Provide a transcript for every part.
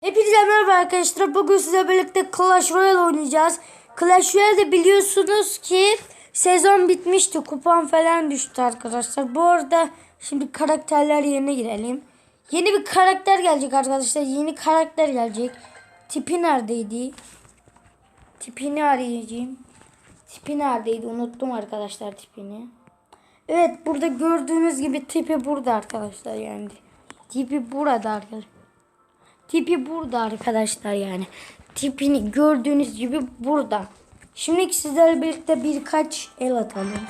Hepinize merhaba arkadaşlar. Bugün size birlikte Clash Royale oynayacağız. Clash Royale'de biliyorsunuz ki sezon bitmişti. Kupon falan düştü arkadaşlar. Bu arada şimdi karakterler yerine girelim. Yeni bir karakter gelecek arkadaşlar. Yeni karakter gelecek. Tipi neredeydi? Tipini arayacağım. Tipi neredeydi? Unuttum arkadaşlar tipini. Evet burada gördüğünüz gibi tipi burada arkadaşlar yani. Tipi burada arkadaşlar. Tipi burada arkadaşlar yani. Tipini gördüğünüz gibi burada. Şimdi sizlerle birlikte birkaç el atalım.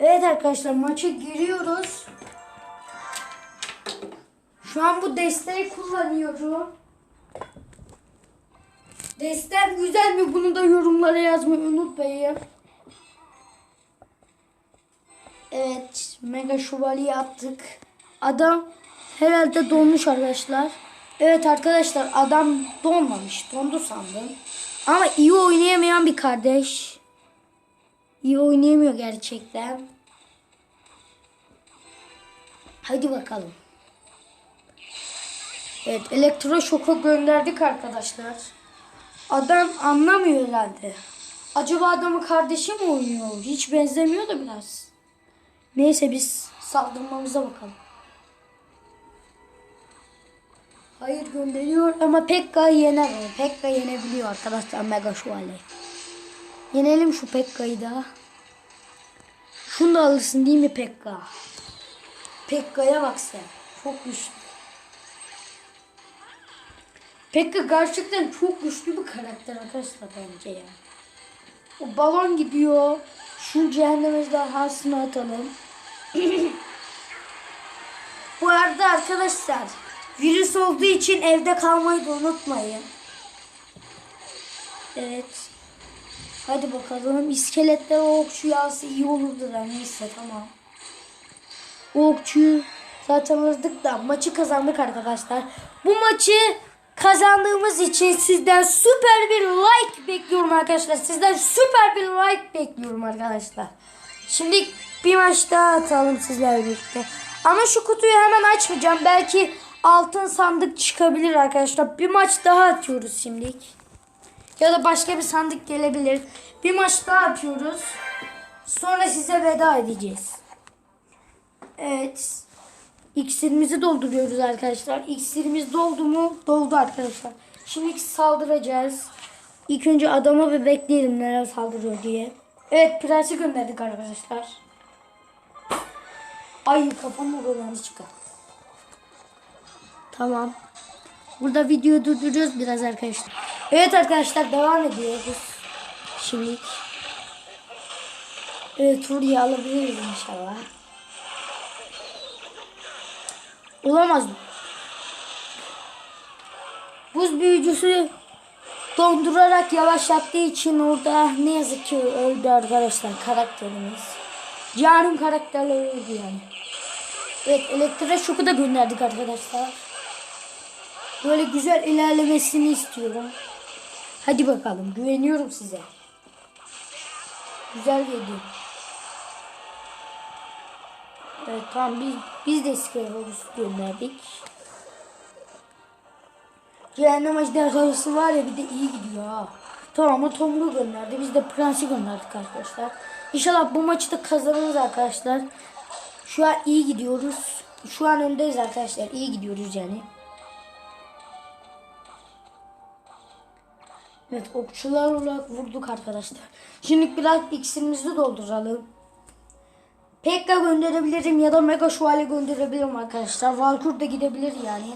Evet arkadaşlar maça giriyoruz. Şu an bu desteği kullanıyorum. Destem güzel mi? Bunu da yorumlara yazmayı unutmayın. Evet, mega şövalye attık. Adam herhalde donmuş arkadaşlar. Evet arkadaşlar adam donmamış. Dondu sandım. Ama iyi oynayamayan bir kardeş. İyi oynayamıyor gerçekten. Hadi bakalım. Evet elektroşoka gönderdik arkadaşlar. Adam anlamıyor herhalde. Acaba adamın kardeşi mi oynuyor? Hiç benzemiyor da biraz. Neyse biz saldırmamıza bakalım. Hayır gönderiyor ama Pekka'yı yener. Pekka yenebiliyor arkadaşlar Mega Şövalye. Yenelim şu Pekka'yı da. Şunu da alırsın değil mi Pekka? Pekka'ya bak sen. Çok güçlü. Pekka gerçekten çok güçlü bir karakter arkadaşlar bence ya. O balon gidiyor. Şu cehennem ejderhasını atalım. Bu arada arkadaşlar virüs olduğu için evde kalmayı da unutmayın. Evet. Hadi bakalım. İskeletler okçu yağsı iyi olurdu da neyse tamam. O okçuyu zaten alırdık da maçı kazandık arkadaşlar. Bu maçı kazandığımız için sizden süper bir like bekliyorum arkadaşlar. Sizden süper bir like bekliyorum arkadaşlar. Şimdi bir maç daha atalım sizlerle birlikte. Ama şu kutuyu hemen açmayacağım. Belki altın sandık çıkabilir arkadaşlar. Bir maç daha atıyoruz şimdilik. Ya da başka bir sandık gelebilir. Bir maç daha atıyoruz. Sonra size veda edeceğiz. Evet. İksirimizi dolduruyoruz arkadaşlar. İksirimiz doldu mu? Doldu arkadaşlar. Şimdi saldıracağız. İlk önce adama bir bekleyelim neler saldırıyor diye. Evet prensi gönderdik arkadaşlar. Ay kafamı dolandı çıkar. Tamam. Burada videoyu durduruyoruz biraz arkadaşlar. Evet arkadaşlar devam ediyoruz. Şimdi. Evet Turi'yi alabiliriz inşallah. Olamaz mı? Buz büyücüsü dondurarak yavaşlattığı için orada ne yazık ki öldü arkadaşlar karakterimiz. Canım karakterler öldü yani. Evet elektre şoku da gönderdik arkadaşlar. Böyle güzel ilerlemesini istiyorum. Hadi bakalım güveniyorum size. Güzel geliyor. Evet tamam biz, biz de iskelet gönderdik. Cehennem ejderhası var ya bir de iyi gidiyor ha. Tamam o Tomru gönderdi. Biz de Prensi gönderdik arkadaşlar. İnşallah bu maçı da kazanırız arkadaşlar. Şu an iyi gidiyoruz. Şu an öndeyiz arkadaşlar. İyi gidiyoruz yani. Evet okçular olarak vurduk arkadaşlar. Şimdi biraz iksirimizi dolduralım. Pekka gönderebilirim ya da Mega Şövalye gönderebilirim arkadaşlar. Valkür de gidebilir yani.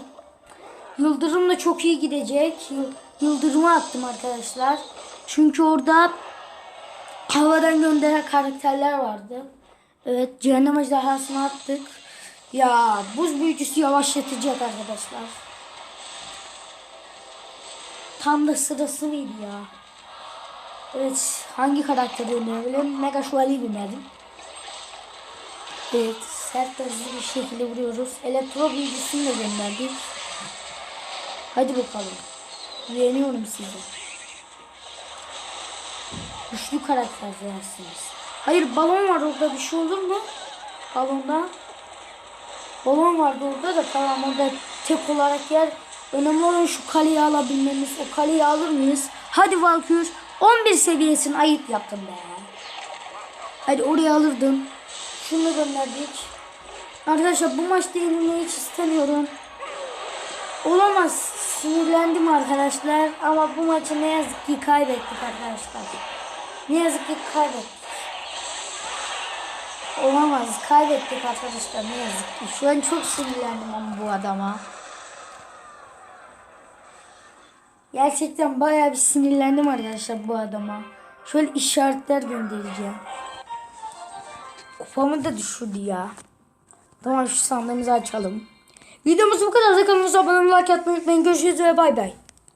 Yıldırım da çok iyi gidecek. Yıl- Yıldırımı attım arkadaşlar. Çünkü orada havadan gönderen karakterler vardı. Evet cehennem ejderhasını attık. Ya buz büyücüsü yavaşlatacak arkadaşlar. Tam da sırası mıydı ya? Evet hangi karakteri gönderebilirim? Mega Şövalye'yi gönderdim. Evet sert hızlı bir şekilde vuruyoruz. Elektro büyücüsünü de gönderdik. Hadi bakalım. Güveniyorum size. Güçlü karaktersiniz. Hayır balon var orada bir şey olur mu? Balonda. Balon vardı orada da tamam orada tek olarak yer. Önemli olan şu kaleyi alabilmemiz. O kaleyi alır mıyız? Hadi Valkür. 11 seviyesin ayıp yaptın be. Hadi oraya alırdın. Şunu gönderdik. Arkadaşlar bu maçta yenilmeyi hiç istemiyorum. Olamaz. Sinirlendim arkadaşlar. Ama bu maçı ne yazık ki kaybettik arkadaşlar. Ne yazık ki kaybettik. Olamaz. Kaybettik arkadaşlar ne yazık ki. Şu an çok sinirlendim ama bu adama. Gerçekten bayağı bir sinirlendim arkadaşlar bu adama. Şöyle işaretler göndereceğim. Kupamı da düşürdü ya. Tamam şu sandığımızı açalım. Videomuz bu kadar. Kanalımıza abone olmayı, like atmayı unutmayın. Görüşürüz ve bay bay.